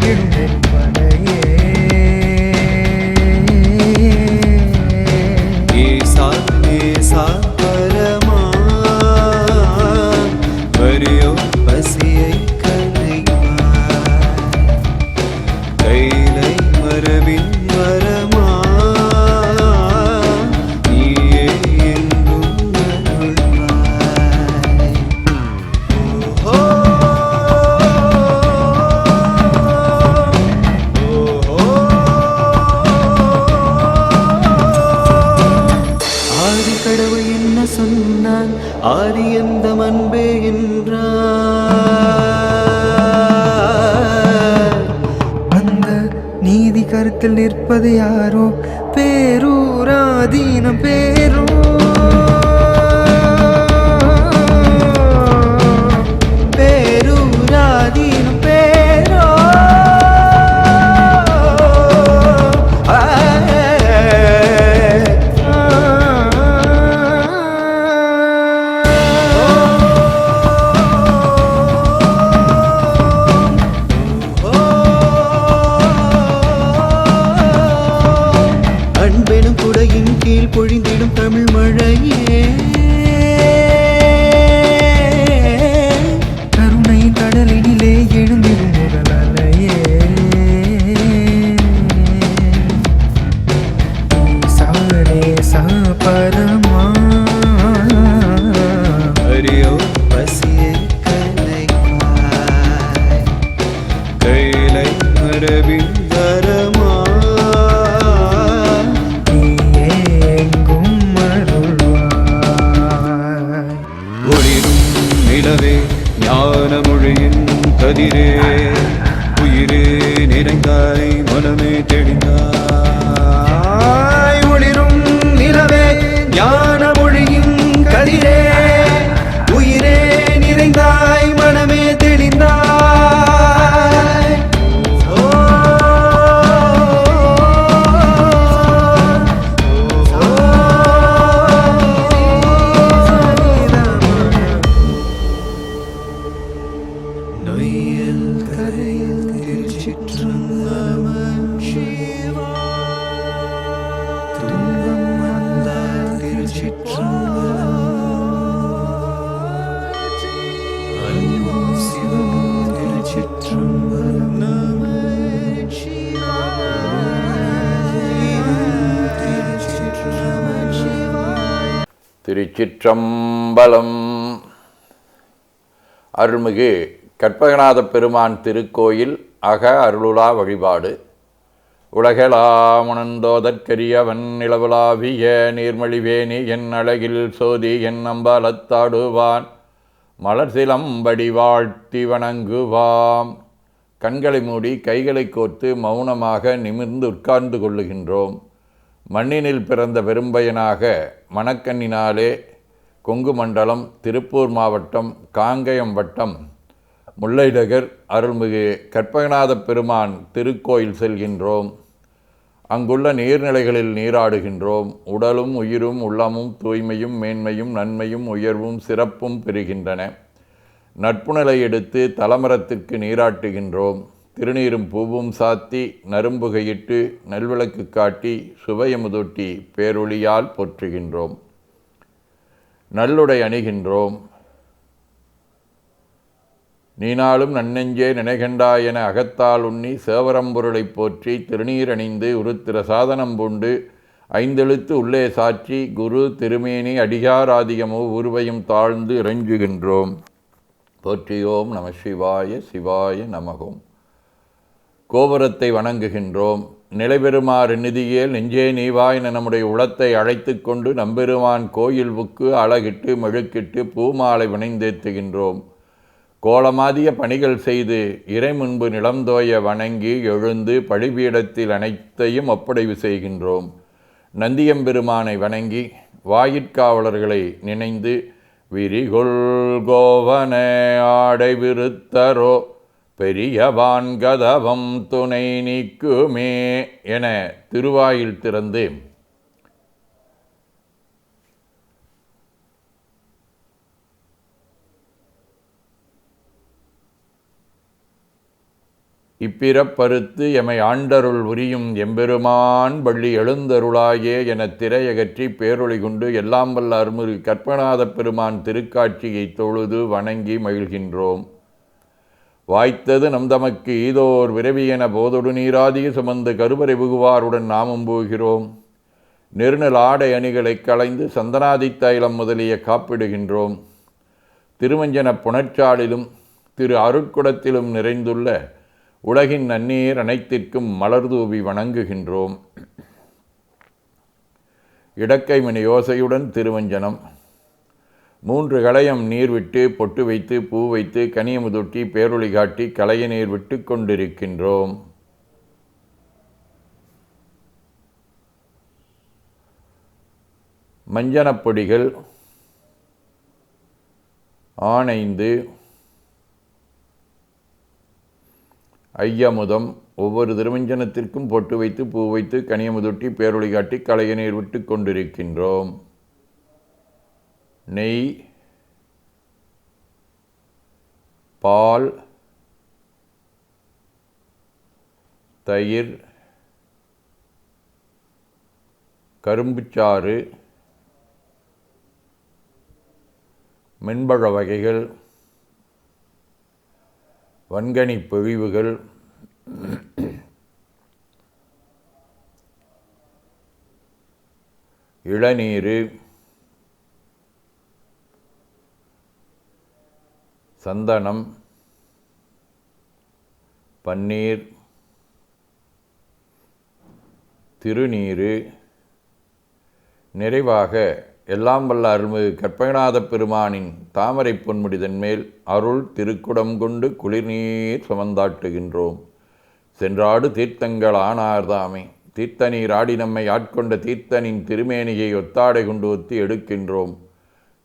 சுடர்ந்திடும் கருத்தில் நிற்பது யாரோ? பேரூராதீனம் பேரோ திருச்சிற்றம்பலம். அருள்மிகு கற்பகநாத பெருமான் திருக்கோயில் அக அருளுலா வழிபாடு. உலகலாமுணந்தோதற்கரியவன் நிலவுலாவிய நீர்மழிவேணி என் அழகில் சோதி என் அம்பலத்தாடுவான். மலர் சிலம்படி வாழ்த்தி வணங்குவாம். கண்களை மூடி கைகளை கோர்த்து மௌனமாக நிமிர்ந்து உட்கார்ந்து கொள்ளுகின்றோம். மண்ணினில் பிறந்த பெரும்பயனாக மணக்கண்ணினாலே கொங்கு மண்டலம் திருப்பூர் மாவட்டம் காங்கயம் வட்டம் முல்லைநகர் அருள்மிகு கற்பகநாத பெருமான் திருக்கோயில் செல்கின்றோம். அங்குள்ள நீர்நிலைகளில் நீராடுகின்றோம். உடலும் உயிரும் உள்ளமும் தூய்மையும் மேன்மையும் நன்மையும் உயர்வும் சிறப்பும் பெறுகின்றன. நட்புநிலை எடுத்து தலமரத்திற்கு நீராட்டுகின்றோம். திருநீரும் பூவும் சாத்தி நரும்புகையிட்டு நல்விளக்கு காட்டி சுவையமுதொட்டி பேரொளியால் போற்றுகின்றோம். நல்லுடை அணிகின்றோம். நீனாலும் நன்னெஞ்சே நினைகண்டாய் என அகத்தால் உண்ணி சேவரம்பொருளைப் போற்றி திருநீர் அணிந்து உருத்திர சாதனம் பூண்டு ஐந்தெழுத்து உள்ளே சாற்றி குரு திருமேனி அடிகாராதிகமோ உருவையும் தாழ்ந்து இறைஞ்சுகின்றோம் போற்றியோம் நம சிவாய சிவாய நமகோம். கோபுரத்தை வணங்குகின்றோம். நிலைபெறுமாறு நிதியேல் நெஞ்சே நீவாய் என நம்முடைய உளத்தை அழைத்து கொண்டு நம்பெருமான் கோயில் புக்கு அழகிட்டு மெழுக்கிட்டு பூமாலை வினைந்தேத்துகின்றோம். கோலமாதிய பணிகள் செய்து இறை முன்பு நிலந்தோய வணங்கி எழுந்து பழிபீடத்தில் அனைத்தையும் ஒப்படைவு செய்கின்றோம். நந்தியம்பெருமானை வணங்கி வாயிற்காவலர்களை நினைந்து விரிகொள் கோவனே ஆடை விருத்தரோ பெரியவான் கதவம் துணை நீக்குமே என திருவாயில் திறந்து இப்பிறப்பறுத்து எமை ஆண்டருள் உரியும் எம்பெருமான் பள்ளி எழுந்தருளாயே என திரையகற்றி பேரொளி கொண்டு எல்லாம் வல்ல அருமுரு கற்பநாத பெருமான் திருக்காட்சியை தொழுது வணங்கி மகிழ்கின்றோம். வாய்த்தது நம் தமக்கு ஈதோர் விரவி என போதொடு நீராதிய சுமந்து கருவறை புகுவாருடன் நாமும் போகிறோம். நெருநல் ஆடை அணிகளை களைந்து சந்தனாதி தைலம் முதலிய காப்பிடுகின்றோம். திருமஞ்சன புணர்ச்சாலிலும் திரு அருட்குடத்திலும் நிறைந்துள்ள உலகின் நன்னீர் அனைத்திற்கும் மலர்தூவி வணங்குகின்றோம். இடக்கைமணி யோசையுடன் திருவஞ்சனம் மூன்று களையம் நீர் விட்டு பொட்டு வைத்து பூ வைத்து கனியமுதொட்டி பேரொளி காட்டி களைய நீர் விட்டு கொண்டிருக்கின்றோம். மஞ்சனப் பொடிகள் ஆனைந்து ஐயமுதம் ஒவ்வொரு திருமஞ்சனத்திற்கும் பொட்டு வைத்து பூ வைத்து கனியமுதொட்டி பேரொளி காட்டி களைய நீர் விட்டு கொண்டிருக்கின்றோம். நெய் பால் தயிர் கரும்புச்சாறு மென்பழ வகைகள் வன்கனி பொழிவுகள் இளநீர் சந்தனம் பன்னீர் திருநீரு நிறைவாக எல்லாம் வல்ல அருள்மிகு கற்பகநாத பெருமானின் தாமரை பொன்முடிதன் மேல் அருள் திருக்குடம் கொண்டு குளிர்நீர் சுமந்தாட்டுகின்றோம். சென்றாடு தீர்த்தங்கள் ஆனார்தாமே. தீர்த்தநீர் ஆடி நம்மை ஆட்கொண்ட தீர்த்தனின் திருமேனியை ஒத்தாடை கொண்டு ஒத்தி எடுக்கின்றோம்.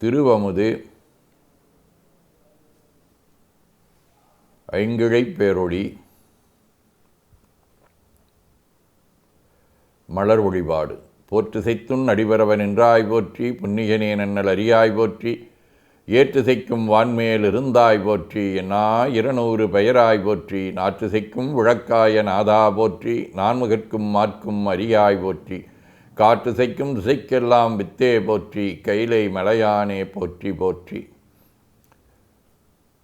திருவமுது ஐங்கிழைப் பேரொழி மலர் வழிபாடு போற்றுசைத்துன் அடிபரவன் என்றாய் போற்றி புண்ணியனே நன்னல் அறியாய் போற்றி ஏற்றுசைக்கும் வான்மேல் இருந்தாய் போற்றி என்னா இருநூறு பெயராய் போற்றி நாற்றுசைக்கும் விளக்காய நாதா போற்றி நான்முகற்கும் மாற்கும் அறியாய் போற்றி. காற்றுசைக்கும் திசைக்கெல்லாம் வித்தே போற்றி கைலை மலையானே போற்றி போற்றி.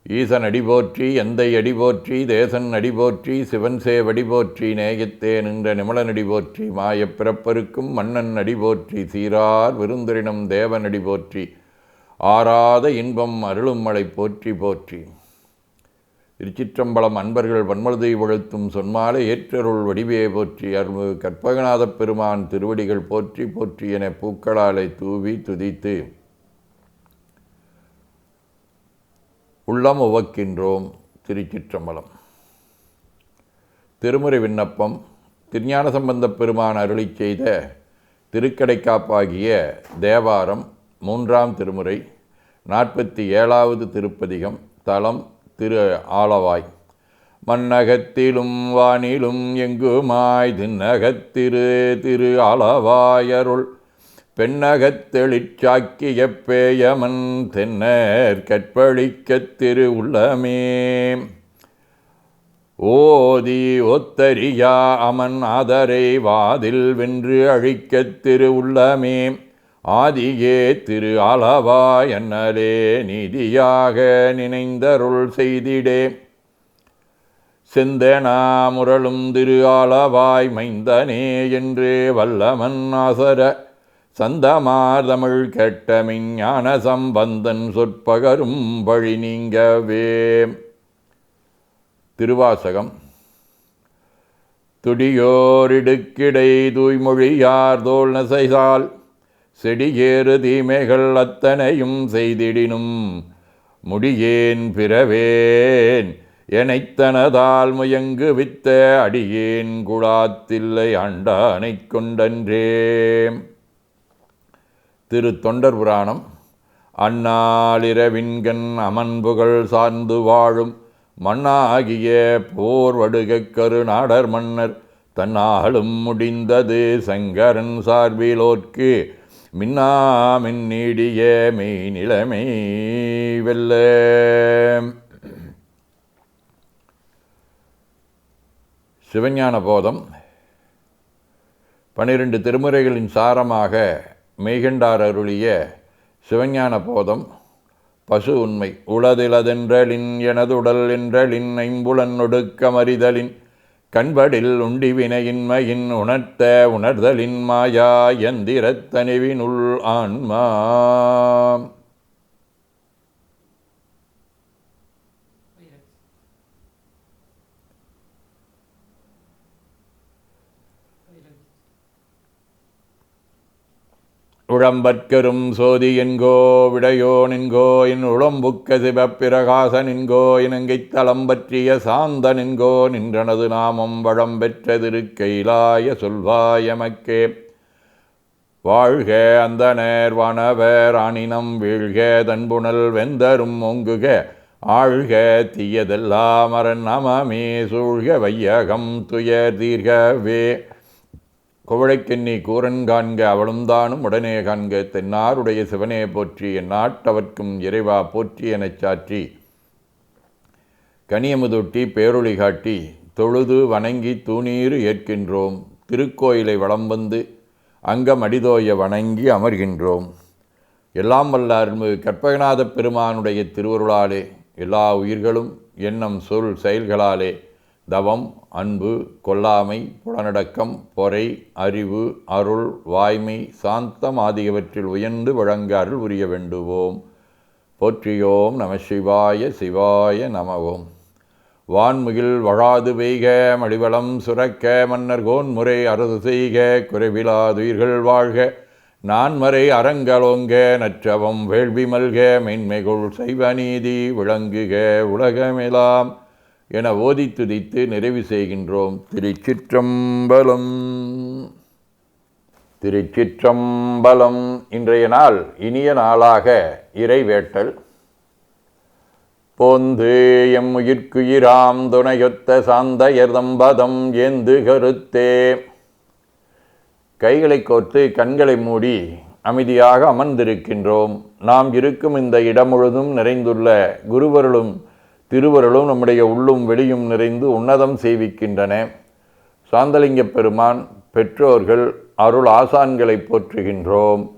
ஈசன் அடி போற்றி எந்தை அடி போற்றி தேசன் அடி போற்றி சிவன் சேவடி போற்றி நேயத்தே நின்ற நிமலனடி போற்றி மாயப் பிறப்பருக்கும் மன்னன் அடி போற்றி சீரார் விருந்தரினம் தேவன் அடி போற்றி ஆறாத இன்பம் அருளும் மலை போற்றி போற்றி. திருச்சிற்றம்பலம் அன்பர்கள் வன்மலதை வழுத்தும் சொன்மாலை ஏற்றருள் வடிவே போற்றி அருள்மிகு கற்பகநாதப் பெருமான் திருவடிகள் போற்றி போற்றி என பூக்களாலை தூவி துதித்து உள்ளம் உவக்கின்றோம் திருச்சிற்றம்பலம். திருமுறை விண்ணப்பம் திருஞான சம்பந்தப் பெருமான் அருளி செய்த திருக்கடைக்காப்பாகிய தேவாரம் மூன்றாம் திருமுறை நாற்பத்தி ஏழாவது திருப்பதிகம் தலம் திரு ஆளவாய் மன்னகத்திலும் வானிலும் எங்குமாய் தின்னகத்திரு திரு ஆலவாயருள். பெண்ணகத்தெளிச்சாக்கிய பேயமன் தென்னர் கற்பழிக்கத் திரு உள்ளமே. ஓதி ஒத்தரியா அமன் ஆதரை வாதில் வென்று அழிக்கத் திரு உள்ளமே. ஆதியே திரு அளவா என்னலே நீதியாக நினைந்தருள் செய்திடே. செந்தனா முரளும் திரு அளவாய் மைந்தனே என்றே வல்லமன் ஆசர. சந்தமார் தமிழ் கெட்ட ஞான சம்பந்தன் சொற்பகரும் வழி நீங்கவே. திருவாசகம். துடியோரிடுக்கிடை தூய்மொழியார் தோல் நசைசால் செடியேறு தீமைகள் அத்தனையும் செய்திடினும் முடியேன் பிறவேன். எனைத்தனதால் முயங்கு வித்த அடியேன் குழாத்தில்லை அண்டானை கொண்டன்றே. திரு தொண்டர் புராணம் அந்நாளிரவின்கண் அமன்புகள் சார்ந்து வாழும் மண்ணாகிய போர் வடுகக் கருநாடர் மன்னர் தன்னாலும் முடிந்தது சங்கரன் சார்பிலோர்க்கு மின்னாமின் நீடிய மெய் நிலைமை வெல்ல. சிவஞான போதம். பனிரெண்டு திருமுறைகளின் சாரமாக மெய்கண்டார் அருளிய சிவஞான போதம். பசு உண்மை உளதிலதென்றலின் எனதுடல் என்றலின் ஐம்புலன் ஒடுக்கமறிதலின் கண்படில் உண்டி வினையின்மையின் உணர்த்த உணர்தலின் மாயா எந்திரத்தனிவினுள் ஆன்மா. உழம்பற்கரும் சோதி என்கோ விடையோ என்கோ என் உளம்புக்க சிவப்பிரகாசன் என்கோ இனங்கைத் தளம் பற்றிய சாந்தன் என்கோ நின்றனது நாமம் வளம் பெற்ற திருக்கைலாய சொல்வாயமக்கே வாழ்க அந்தனர் வானவர் ஆனினம் வீழ்க தன்புணல் வெந்தரும் ஓங்குக ஆழ்க தீயதெல்லாம் அரண் நமமே சூழ்க வையகம் துயர் தீர்கவே. குவழைக்கென்னி கூரன் காண்க அவளும் தானும் உடனே காண்க தென்னாருடைய சிவனே போற்றி என் நாட்டவர்க்கும் இறைவா போற்றி எனச் சாற்றி. கனியமுதொட்டி பேரொளி காட்டி தொழுது வணங்கி தூணீறு ஏற்கின்றோம் திருக்கோயிலை வளம் வந்து அங்கம் அடிதோய வணங்கி அமர்கின்றோம். எல்லாம் வல்ல அருள்மிகு கற்பகநாத பெருமானுடைய திருவருளாலே எல்லா உயிர்களும் எண்ணம் சொல் செயல்களாலே தவம் அன்பு கொல்லாமை புலனடக்கம் பொறை அறிவு அருள் வாய்மை சாந்தம் ஆகியவற்றில் உயர்ந்து வழங்க உரிய வேண்டுவோம். போற்றியோம் நம சிவாய சிவாய நமவோம். வான்முகில் வழாது பெய்க மடிவளம் சுரக்க மன்னர் கோன்முறை அரசு செய்க குறைவிலாதுயிர்கள் வாழ்க. நான்மறை அறங்கலோங்க நற்றவம் வேள்வி மல்க மென்மைகுள் சைவநீதி விளங்குக உலகமெலாம் என ஓதி துதித்து நிறைவு செய்கின்றோம். திருச்சிற்றம்பலம். திருச்சிற்றம்பலம். இன்றைய நாள் இனிய நாளாக இறைவேட்டல். போந்து எம் உயிர்க்குயிராம் துணையொத்த சாந்தயர் ஏந்து கருத்தே. கைகளை கோர்த்து கண்களை மூடி அமைதியாக அமர்ந்திருக்கின்றோம். நாம் இருக்கும் இந்த இடம் முழுதும் நிறைந்துள்ள குருவருளும் திருவருளும் நம்முடைய உள்ளும் வெளியும் நிறைந்து உன்னதம் செய்விக்கின்றன. சாந்தலிங்க பெருமான் பெற்றோர்கள் அருள் ஆசான்களை போற்றுகின்றோம்.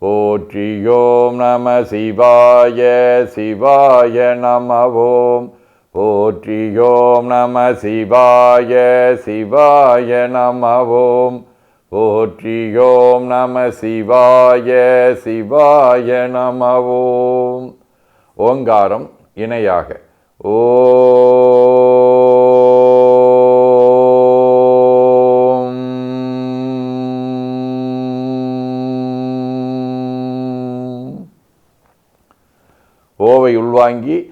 போற்றியோம் நம சிவாய சிவாய நமவோம். போற்றியோம் நம சிவாய சிவாய நமவோம். போற்றியோம் நம சிவாய சிவாய நமவோம். ஓங்காரம் இணையாக. ஓம். ஓவை உள்வாங்கி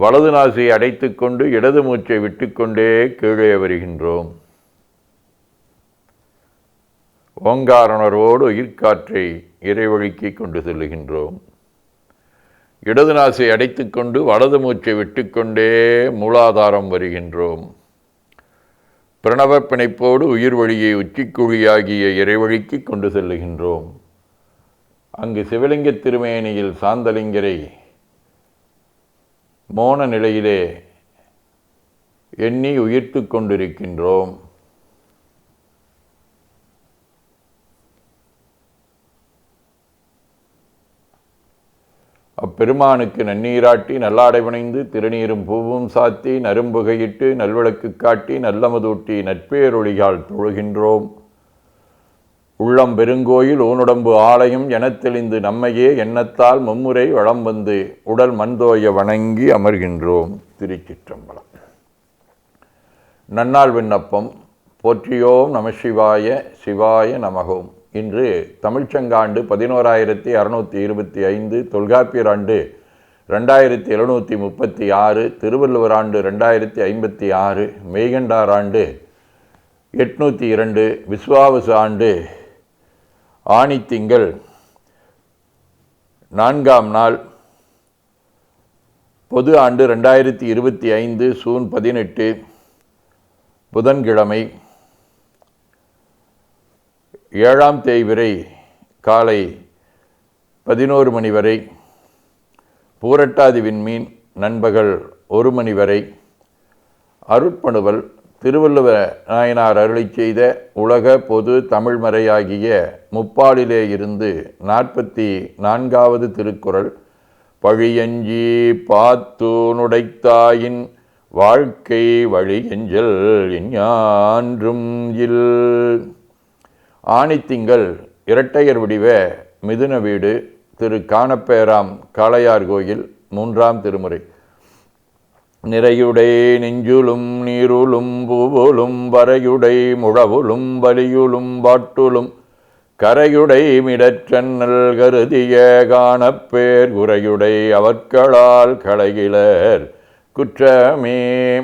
வலது நாசியை அடைத்துக்கொண்டு இடது மூச்சை விட்டுக்கொண்டே கீழே வருகின்றோம். ஓங்காரணரோடு உயிர்காற்றை இறைவழிக்கு கொண்டு செல்லுகின்றோம். இடது நாசை அடைத்துக்கொண்டு வலது மூச்சை விட்டுக்கொண்டே மூலாதாரம் வருகின்றோம். பிரணவ பிணைப்போடு உயிர் வழியை உச்சிக்குழியாகிய இறைவழிக்கு கொண்டு செல்லுகின்றோம். அங்கு சிவலிங்க திருமேனியில் சாந்தலிங்கரை மோன நிலையிலே எண்ணி உயிர்த்து கொண்டிருக்கின்றோம். அப்பெருமானுக்கு நன்னீராட்டி நல்லாடைவணைந்து திருநீரும் பூவும் சாத்தி நரும்புகையிட்டு நல்விளக்கு காட்டி நல்லமதூட்டி நட்பேரொழியால் தொழுகின்றோம். உள்ளம் பெருங்கோயில் ஊனுடம்பு ஆலயம் எனத் தெளிந்து நம்மையே எண்ணத்தால் மும்முறை வளம் வந்து உடல் மண்தோய வணங்கி அமர்கின்றோம் திருச்சிற்றம்பலம். நன்னாள் விண்ணப்பம் போற்றியோம் நம சிவாய சிவாய நமகோம் இன்று தமிழ்ச்சங்காண்டு பதினோராயிரத்தி அறுநூற்றி இருபத்தி ஐந்து தொல்காப்பியர் ஆண்டு ரெண்டாயிரத்தி எழுநூற்றி முப்பத்தி ஆறு திருவள்ளுவர் ஆண்டு ரெண்டாயிரத்தி ஐம்பத்தி ஆறு மெய்கண்டார் ஆண்டு எட்நூற்றி இரண்டு விஸ்வாவசு ஆண்டு ஆணித்திங்கள். நான்காம் நாள் பொது ஆண்டு ரெண்டாயிரத்தி இருபத்தி ஐந்து சூன் பதினெட்டு புதன்கிழமை ஏழாம் தேய்விரை காலை பதினோரு மணி வரை பூரட்டாதி விண்மீன் நண்பகல் ஒரு மணி வரை அருட்பணுவல் திருவள்ளுவ நாயனார் அருளை செய்த உலக பொது தமிழ்மறையாகிய முப்பாலிலே இருந்து நாற்பத்தி நான்காவது திருக்குறள் பழியஞ்சி பாத்தூனுடைத்தாயின் வாழ்க்கை வழியஞ்சல் ஞான்றும் இல். ஆணித்திங்கள் இரட்டையர் வடிவ மிதுன வீடு திரு. காணப்பேராம் காளையார் கோயில் மூன்றாம் திருமுறை. நிறையுடை நெஞ்சுலும் நீருளும் பூவுலும் வரையுடை முழவுலும் வலியுளும் பாட்டுலும் கரையுடை மிடற்றன்னல் கருதிய காணப்பேர் குறையுடை அவர்களால் களைகிலர் குற்றமே.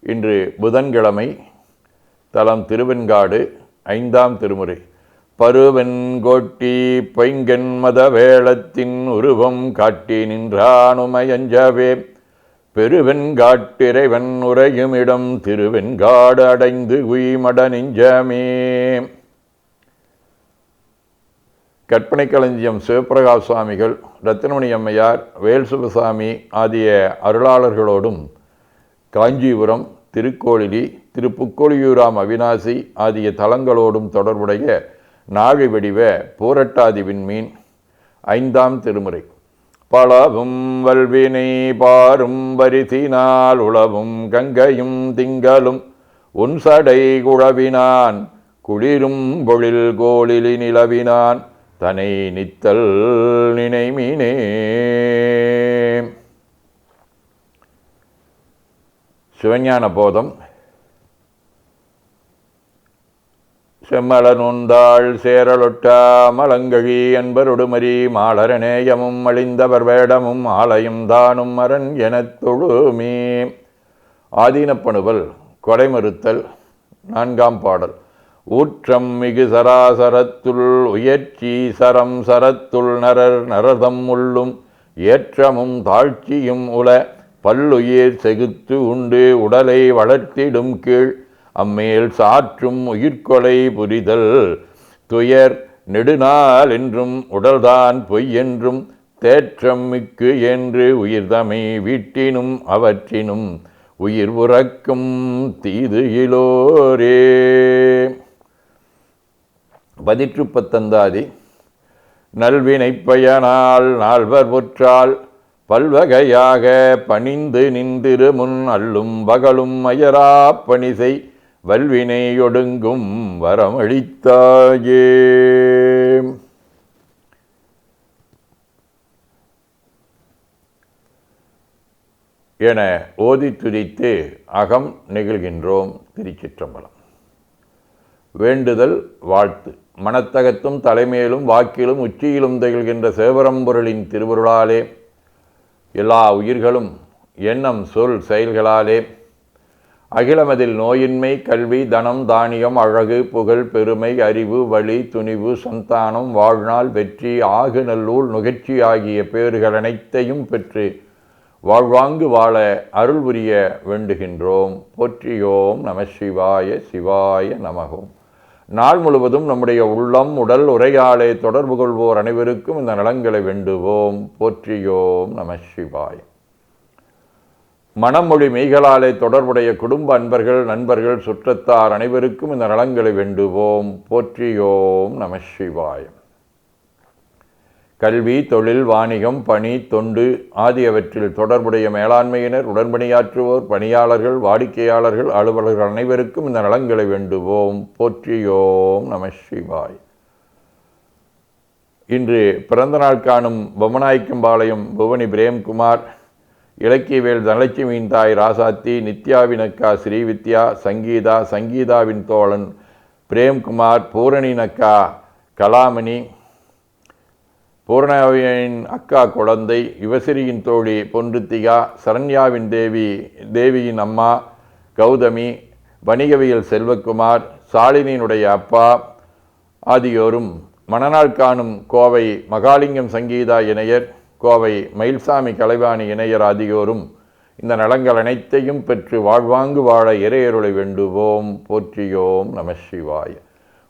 இன்று புதன்கிழமை தலம் திருவெண்காடு ஐந்தாம் திருமுறை. பருவெண்கோட்டி பைங்கன் மத வேளத்தின் உருவம் காட்டி நின்றானுமயஞ்சவே. பெருவெண்காட்டிறைவன் உறையுமிடம் திருவெண்காடு அடைந்து உய்மட நெஞ்சமே. கற்பனை களஞ்சியம் சிவபிரகாஷ் சுவாமிகள் ரத்தினமணி அம்மையார் வேல் சுபசாமி ஆகிய அருளாளர்களோடும் காஞ்சிபுரம் திருக்கோளிலி திருப்புக்கோளியூராம் அவினாசி ஆகிய தலங்களோடும் தொடர்புடைய நாகை வடிவ பூரட்டாதி விண்மீன் ஐந்தாம் திருமுறை. பலவும் வல்வினை பாரும் வரிசினால் உளவும் கங்கையும் திங்களும் உன் சடை குழவினான் குளிரும் பொழில் கோளிலி நிலவினான் தனை நித்தல் நினைமீனே. சிவஞான போதம் செம்மலனுந்தாள் சேரலொட்டா மலங்கழி என்பருடுமரி மாலரநேயமும் அழிந்தவர் வேடமும் ஆலயம் தானும் அரண் எனத் தொழுமே. ஆதீனப்பணுவல் கொடைமறுத்தல் நான்காம் பாடல். ஊற்றம் மிகு சராசரத்துள் உயர்ச்சி சரம் சரத்துள் நரர் நரதம் உள்ளும் ஏற்றமும் தாழ்ச்சியும் உல பல்லுயிர் செகுத்து உண்டு உடலை வளர்த்திடும் கீழ் அம்மேல் சாற்றும் உயிர்கொலை புரிதல். துயர் நெடுநாள் என்றும் உடல்தான் பொய் என்றும் தேற்றம் மிக்கு என்று உயிர்தமை வீட்டினும் அவற்றினும் உயிர் உறக்கும் தீது இலோரே. பதிற்று பத்தந்தாதி நல்வினை பயனால் நால்வர் புற்றால் பல்வகையாக பணிந்து நின்றிரு முன் அல்லும் பகலும் அயரா பணிசை செய் வல்வினையொடுங்கும் வரமளித்தாயே. என ஓதி துதித்து அகம் நெகிழ்கின்றோம் திருச்சிற்றம்பலம். வேண்டுதல் வாழ்த்து. மனத்தகத்தும் தலைமையிலும் வாக்கிலும் உச்சியிலும் திகழ்கின்ற சேவரம்பொருளின் திருவருளாலே எல்லா உயிர்களும் எண்ணம் சொல் செயல்களாலே அகிலமதில் நோயின்மை கல்வி தனம் தானியம் அழகு புகழ் பெருமை அறிவு வழி துணிவு சந்தானம் வாழ்நாள் வெற்றி ஆகு நல்லூர் நுகர்ச்சி ஆகிய பேறுகள் அனைத்தையும் பெற்று வாழ்வாங்கு வாழ அருள் புரிய வேண்டுகின்றோம். போற்றியோம் நம சிவாய சிவாய நமகோம் நாள் முழுவதும் நம்முடைய உள்ளம் உடல் உரையாடை தொடர்பு கொள்வோர் அனைவருக்கும் இந்த நலங்களை வேண்டுவோம். போற்றியோம் நம சிவாய. மனமொழி மெய்களாலே தொடர்புடைய குடும்ப அன்பர்கள் நண்பர்கள் சுற்றத்தார் அனைவருக்கும் இந்த நலங்களை வேண்டுவோம். போற்றியோம் நம சிவாயம் கல்வி தொழில் வாணிகம் பணி தொண்டு ஆகியவற்றில் தொடர்புடைய மேலாண்மையினர் உடன்பணியாற்றுவோர் பணியாளர்கள் வாடிக்கையாளர்கள் அலுவலர்கள் அனைவருக்கும் இந்த நலங்களை வேண்டுவோம். போற்றியோம் நம சிவாய். இன்று பிறந்தநாள் காணும் பொம்மநாய்க்கம்பாளையம் புவனி பிரேம்குமார் இலக்கியவேல் தனலட்சுமியின் தாய் ராசாத்தி நித்யாவின் அக்கா ஸ்ரீவித்யா சங்கீதா சங்கீதாவின் தோழன் பிரேம்குமார் பூரணின் அக்கா கலாமணி பூர்ணாவியின் அக்கா குழந்தை யுவசிரியின் தோழி பொன்ருத்திகா சரண்யாவின் தேவி தேவியின் அம்மா கௌதமி வணிகவியல் செல்வக்குமார் சாலினியினுடைய அப்பா ஆகியோரும் மணநாள் காணும் கோவை மகாலிங்கம் சங்கீதா இணையர் கோவை மயில்சாமி கலைவாணி இணையர் ஆகியோரும் இந்த நலங்கள் அனைத்தையும் பெற்று வாழ்வாங்கு வாழ இறையருளை வேண்டுவோம் போற்றியோம் நம சிவாய.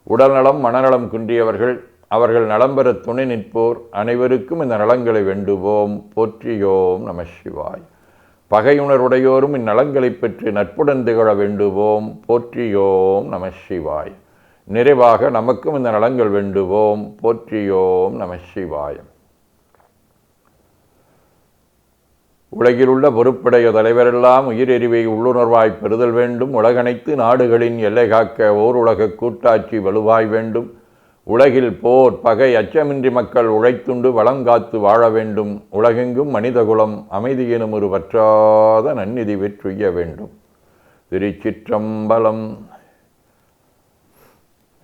உடல்நலம் மனநலம் குன்றியவர்கள் அவர்கள் நலம் பெற துணை நிற்போர். அனைவருக்கும் இந்த நலங்களை வேண்டுவோம் போற்றியோம் நம சிவாய். பகையுணர்வுடையோரும் இந்நலங்களை பெற்று நட்புடன் திகழ வேண்டுவோம் போற்றியோம் நம சிவாய். நிறைவாக நமக்கும் இந்த நலங்கள் வேண்டுவோம் போற்றியோம் நம சிவாயம் உலகிலுள்ள பொறுப்புடைய தலைவரெல்லாம் உயிரெறிவை உள்ளுணர்வாய் பெறுதல் வேண்டும். உலகனைத்து நாடுகளின் எல்லை காக்க ஓர் உலக கூட்டாட்சி வலுவாய் வேண்டும். உலகில் போர் பகை அச்சமின்றி மக்கள் உழைத்துண்டு வளங்காத்து வாழ வேண்டும். உலகெங்கும் மனிதகுலம் அமைதி எனும் ஒரு வற்றாத நன்னிதி வெற்றுய்ய வேண்டும். திருச்சிற்றம்பலம்.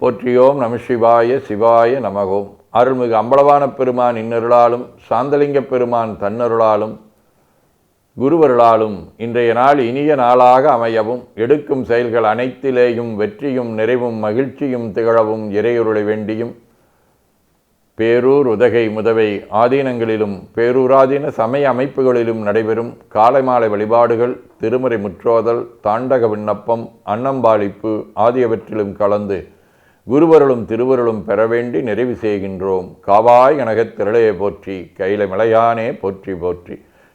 போற்றியோம் நம சிவாய சிவாய நமகோம். அருள்மிகு அம்பலவான பெருமான் இன்னருளாலும் சாந்தலிங்க பெருமான் தன்னருளாலும் குருவருளாலும் இன்றைய நாள் இனிய நாளாக அமையவும் எடுக்கும் செயல்கள் அனைத்திலேயும் வெற்றியும் நிறைவும் மகிழ்ச்சியும் திகழவும் இறையொருளை வேண்டியும். பேரூர் உதகை முதவை ஆதீனங்களிலும் பேரூராதீன சமய அமைப்புகளிலும் நடைபெறும் காலை மாலை வழிபாடுகள் திருமுறை முற்றோதல் தாண்டக விண்ணப்பம் அன்னம்பாளிப்பு ஆகியவற்றிலும் கலந்து குருவருளும் திருவருளும் பெற வேண்டி நிறைவு செய்கின்றோம். காவாய் கனகத் திரளையை போற்றி கையில மலையானே போற்றி போற்றி.